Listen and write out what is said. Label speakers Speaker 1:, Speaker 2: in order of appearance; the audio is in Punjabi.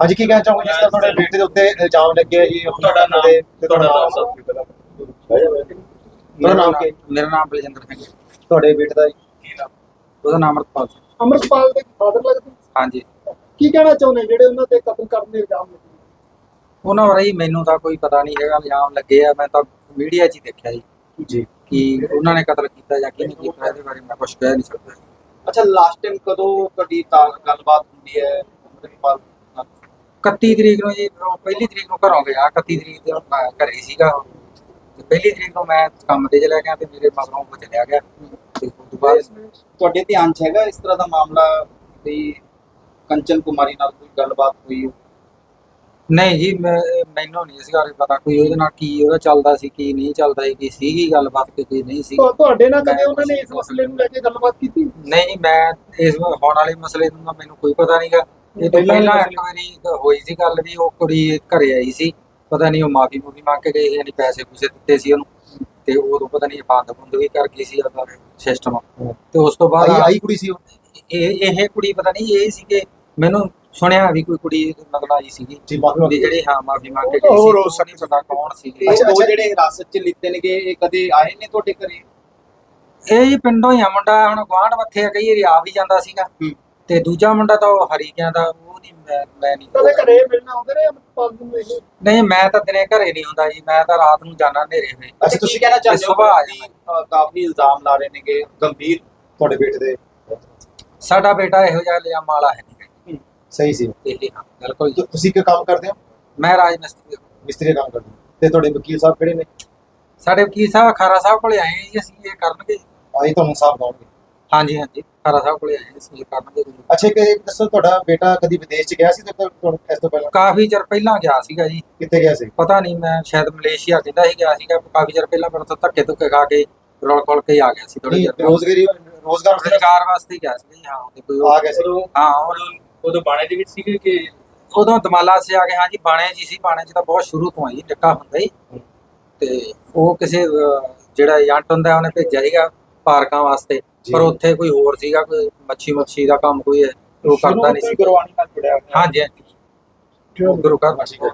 Speaker 1: ਅੱਜ ਕੀ ਕਹਿਣਾ ਚਾਹੋਗੇ ਜਿਸ ਤਰ੍ਹਾਂ ਤੁਹਾਡੇ ਬੇਟੇ ਦੇ ਉੱਤੇ ਇਲਜ਼ਾਮ ਲੱਗੇ ਆ ਜੀ
Speaker 2: ਤੁਹਾਡਾ ਨਾਮ
Speaker 1: ਤੇ ਤੁਹਾਡਾ ਨਾਮ
Speaker 2: ਤੁਹਾਡਾ
Speaker 1: ਤੁਹਾਡਾ ਨਾਮ ਕੀ?
Speaker 3: ਮੇਰਾ ਨਾਮ ਬਲਜਿੰਦਰ ਸਿੰਘ ਹੈ।
Speaker 1: ਤੁਹਾਡੇ ਬੇਟੇ ਦਾ ਜੀ?
Speaker 3: ਉਹਦਾ ਨਾਮ ਅਮਰਪਾਲ ਸਿੰਘ।
Speaker 4: ਅਮਰਪਾਲ ਦੇ ਫਾਦਰ ਲੱਗਦੇ
Speaker 3: ਹਾਂਜੀ।
Speaker 4: ਕੀ ਕਹਿਣਾ ਚਾਹੁੰਦੇ ਜਿਹੜੇ ਉਹਨਾਂ ਤੇ ਕਤਲ ਕਰਨ ਦੇ ਇਲਜ਼ਾਮ ਲੱਗੇ?
Speaker 3: ਉਹਨਾਂ ਬਾਰੇ ਹੀ ਮੈਨੂੰ ਤਾਂ ਕੋਈ ਪਤਾ ਨਹੀਂ ਹੈਗਾ ਇਲਜ਼ਾਮ ਲੱਗੇ ਆ। ਮੈਂ ਤਾਂ ਮੀਡੀਆ 'ਚ ਹੀ ਦੇਖਿਆ ਜੀ
Speaker 1: ਜੀ।
Speaker 3: ਕਿ ਉਹਨਾਂ ਨੇ ਕਤਲ ਕੀਤਾ ਜਾਂ ਕਿਹਨੇ ਕੀਤਾ ਇਹਦੇ ਬਾਰੇ ਮੈਂ ਕੁਝ ਕਹਿ ਨਹੀਂ ਸਕਦਾ ਜੀ।
Speaker 2: ਅੱਛਾ ਲਾਸਟ ਟਾਈਮ ਕਦੋਂ ਤੁਹਾਡੀ ਤਾਂ ਗੱਲਬਾਤ ਹੁੰਦੀ ਹੈ ਅਮਰਿਤਪਾਲ ਨਾਲ?
Speaker 3: 31 ਤਰੀਕ ਨੂੰ ਜੀ ਉਹ ਪਹਿਲੀ ਤਰੀਕ ਨੂੰ ਘਰੋਂ ਗਿਆ 31 ਤਰੀਕ ਤੇ ਮੈਂ ਘਰੇ ਸੀਗਾ ਤੇ ਪਹਿਲੀ ਤਰੀਕ ਨੂੰ ਮੈਂ ਕੰਮ ਤੇ ਚਲਾ ਗਿਆ ਤੇ ਮੇਰੇ ਮਗਰੋਂ ਉਹ ਚਲਿਆ ਗਿਆ ਤੇ ਉਸ ਤੋਂ ਬਾਅਦ
Speaker 2: ਤੁਹਾਡੇ ਧਿਆਨ 'ਚ ਹੈਗਾ ਇਸ ਤਰ੍ਹਾਂ ਦਾ ਮਾਮਲਾ ਵੀ ਕੰਚਨ ਕੁਮਾਰੀ ਨਾਲ ਕੋਈ ਗੱਲਬਾਤ ਹੋਈ ਹੋ?
Speaker 3: ਨਹੀਂ ਜੀ ਮੈਂ- ਮੈਨੂੰ ਨਹੀਂ ਇਸ ਬਾਰੇ ਪਤਾ ਕੋਈ ਉਹਦੇ ਨਾਲ ਕੀ ਉਹਦਾ ਚੱਲਦਾ ਸੀ ਕੀ ਨਹੀਂ ਚੱਲਦਾ ਸੀ ਕੀ ਸੀਗੀ ਗੱਲਬਾਤ ਕਿ ਕੀ ਨਹੀਂ ਸੀ
Speaker 4: ਤੁਹਾ- ਤੁਹਾਡੇ ਨਾਲ ਕਦੇ ਉਹਨਾਂ ਨੇ ਇਸ ਮਸਲੇ ਨੂੰ ਲੈ ਕੇ ਗੱਲਬਾਤ ਕੀਤੀ?
Speaker 3: ਨਹੀਂ ਜੀ ਮੈਂ ਇਸ ਵਾਰ ਹੋਣ ਵਾਲੇ ਮਸਲੇ ਨੂੰ ਮੈਨੂੰ ਕੋਈ ਪਤਾ ਨਹੀਂਗਾ ਇਹ ਤੋਂ
Speaker 4: ਪਹਿਲਾਂ
Speaker 3: ਇੱਕ ਵਾਰੀ ਹੋਈ ਸੀ ਗੱਲ ਵੀ ਉਹ ਕੁੜੀ ਘਰੇ ਆਈ ਸੀ। ਪਤਾ ਨਹੀਂ ਉਹ ਮਾਫੀ ਮੂਫੀ ਮੰਗ ਕੇ ਗਈ ਸੀ ਯਾਨੀ ਪੈਸੇ ਪੂਸੇ ਦਿੱਤੇ ਸੀ ਉਹਨੂੰ। ਤੇ ਉਦੋਂ ਪਤਾ ਨਹੀਂ ਬੰਦ ਬੰਦ ਵੀ ਕਰ ਗਈ ਸੀ ਉਹਦਾ ਸਿਸਟਮ ਤੇ ਉਸ ਤੋਂ ਬਾਅਦ
Speaker 1: ਆਈ ਆਈ ਕੁੜੀ ਸੀ ਉਹ?
Speaker 3: ਇਹ ਇਹ ਕੁੜੀ ਪਤਾ ਨਹੀਂ ਇਹ ਸੀ ਕਿ ਮੈਨੂੰ ਸੁਣਿਆ ਵੀ ਕੋਈ ਕੁੜੀ ਮਤਲਬ ਆਈ ਸੀਗੀ
Speaker 1: ਜੀ ਮਾਫੀ
Speaker 3: ਜਿਹੜੀ ਹਾਂ ਮਾਫੀ ਮੰਗ ਕੇ ਗਈ
Speaker 4: ਹੋਰ
Speaker 3: ਸੀ
Speaker 4: ਹੋ
Speaker 3: ਉਹ ਨਹੀਂ ਪਤਾ ਕੌਣ ਸੀ
Speaker 2: ਤੇ
Speaker 1: ਅੱਛਾ,
Speaker 2: ਉਹ। ਜਿਹੜੇ ਹਿਰਾਸਤ 'ਚ ਲਿੱਤੇ ਨੇਗੇ ਇਹ ਕਦੇ ਆਏ ਨੇ ਤੁਹਾਡੇ ਘਰੇ?
Speaker 3: ਇਹ ਜੀ ਪਿੰਡੋਂ ਹੀ ਆ ਮੁੰਡਾ ਹੁਣ ਗਵਾਂਢ ਮੱਥੇ ਆ ਕਈ ਵਾਰੀ ਆ ਵੀ ਜਾਂਦਾ ਸੀਗਾ।
Speaker 2: ਹੂੰ।
Speaker 3: ਤੇ ਦੂਜਾ ਮੁੰਡਾ ਤਾਂ ਉਹ ਹਰੀਕਿਆਂ ਦਾ ਉਹ ਨਹੀਂ ਮੈਂ ਮੈਂ ਨਹੀਂ
Speaker 4: ਕਦੇ ਘਰੇ ਮਿਲਣਾ ਆਉਂਦੇ ਨੇ ਅਮਰਪਾਲ ਨੂੰ ਇਹ
Speaker 3: ਨਹੀਂ ਮੈਂ ਤਾਂ ਦਿਨੇ ਘਰੇ ਨਹੀਂ ਹੁੰਦਾ ਜੀ ਮੈਂ ਤਾਂ ਰਾਤ ਨੂੰ ਜਾਣਾ ਹਨੇਰੇ ਵੇ
Speaker 2: ਅੱਛਾ ਤੁਸੀਂ ਕਹਿਣਾ ਚਾਹੁੰਦੇ ਹੋ
Speaker 3: ਸੁਭਾਅ
Speaker 2: ਕਿ ਅ, ਕਾਫੀ ਇਲਜ਼ਾਮ ਲਾ ਰਹੇ ਨੇਗੇ ਗੰਭੀਰ
Speaker 1: ਤੁਹਾਡੇ ਬੇਟੇ ਦੇ।
Speaker 3: ਸਾਡਾ ਬੇਟਾ ਇਹੋ ਜਿਹਾ ਲਿਆਮ ਵਾਲਾ ਹੈ ਨਹੀਂ।
Speaker 1: ਸਹੀ ਸੀ।
Speaker 3: ਇਹ ਹਾਂ ਬਿਲਕੁਲ ਜੀ।
Speaker 1: ਤੁ- ਤੁਸੀਂ ਕੀ ਕੰਮ ਕਰਦੇ ਹੋ?
Speaker 3: ਮੈਂ ਰਾਜ ਮਿਸਤਰੀ ਹਾਂ।
Speaker 1: ਮਿਸਤਰੀ ਦਾ ਕੰਮ ਕਰਦੇ ਹੋ। ਤੇ ਤੁਹਾਡੇ ਵਕੀਲ ਸਾਹਿਬ ਕਿਹੜੇ ਨੇ?
Speaker 3: ਸਾਡੇ ਵਕੀਲ ਸਾਹਿਬ ਖਾਰਾ ਸਾਹਿਬ ਕੋਲੇ ਆਏ ਹਾਂ ਜੀ ਅਸੀਂ ਇਹ ਕਰਨਗੇ।
Speaker 1: ਆਈ ਤੁਹਾਨੂੰ ਸਾਹਿਬ ਕਹੋਗੇ
Speaker 3: ਹਾਂਜੀ ਹਾਂਜੀ ਖਾਰਾ ਸਾਹਿਬ ਕੋਲੇ ਆਏ ਹਾਂ ਅਸੀਂ ਇਹ ਕਰਨਗੇ ਜੀ।
Speaker 1: ਅੱਛਾ ਕਿ ਦੱਸੋ ਤੁਹਾਡਾ ਬੇਟਾ ਕਦੀ ਵਿਦੇਸ਼ ਚ ਗਿਆ ਸੀ ਤੇ ਤੁਹਾਨੂੰ ਇਸ ਤੋਂ ਪਹਿਲਾਂ?
Speaker 3: ਕਾਫੀ ਚਿਰ ਪਹਿਲਾਂ ਗਿਆ ਸੀਗਾ ਜੀ।
Speaker 1: ਕਿੱਥੇ ਗਿਆ ਸੀ?
Speaker 3: ਪਤਾ ਨਹੀਂ ਮੈਂ ਸ਼ਾਇਦ ਮਲੇਸ਼ੀਆ ਕਹਿੰਦਾ ਸੀ ਗਿਆ ਸੀਗਾ ਕਾਫੀ ਚਿਰ ਪਹਿਲਾਂ ਪਰ ਉੱਥੋਂ ਧੱਕੇ ਧੁੱਕੇ ਖਾ ਕੇ ਰੋਲ ਖੋਲ ਕੇ ਹੀ ਆ ਗਿਆ ਸੀ ਥੋੜੀ
Speaker 1: ਨਹੀਂ ਰੋਜ਼ਗਾਰੀ ਰੋਜ਼ਗਾਰ ਵਾਸਤੇ
Speaker 3: ਰੁਜ਼ਗਾਰ ਵਾਸਤੇ ਹੀ ਗਿਆ ਸੀ ਜੀ, ਹਾਂ ਤੇ ਕੋਈ
Speaker 1: ਆ ਗਿਆ ਸੀ।
Speaker 3: ਹਾਂ ਉਹ
Speaker 5: ਉਦੋਂ ਬਾਣੇ ਦੇ ਵਿੱਚ ਸੀਗੇ ਕਿ
Speaker 3: ਉਦੋਂ ਦਮਾਲਾ ਸੇ ਆ ਕੇ ਹਾਂਜੀ ਬਾਣੇ ਜੀ ਸੀ ਬਾਣੇ ਚ ਤਾਂ ਬਹੁਤ ਸ਼ੁਰੂ ਤੋਂ ਆਈ ਨਿੱਕਾ ਹੁੰਦਾ ਹੀ। ਤੇ ਉਹ ਕਿਸੇ ਅਹ, ਜਿਹੜਾ ਏਜੰਟ ਹੁੰਦਾ ਉਹਨੇ ਭੇਜਿਆ ਸੀਗਾ ਪਾਰਕਾਂ ਵਾਸਤੇ।
Speaker 1: ਜੀ।
Speaker 3: ਪਰ ਉੱਥੇ ਕੋਈ ਹੋਰ ਸੀਗਾ ਕੋਈ ਮੱਛੀ ਮੱਛੀ ਦਾ ਕੰਮ ਕੋਈ ਹੈ ਉਹ ਕਰਦਾ ਨਹੀਂ ਸੀ।
Speaker 2: ਗੁਰਬਾਣੀ ਨਾਲ ਜੁੜਿਆ ਹੋਇਆ।
Speaker 3: ਹਾਂਜੀ ਹਾਂਜੀ। ਗੁਰੂ ਘਰ
Speaker 1: ਹੈ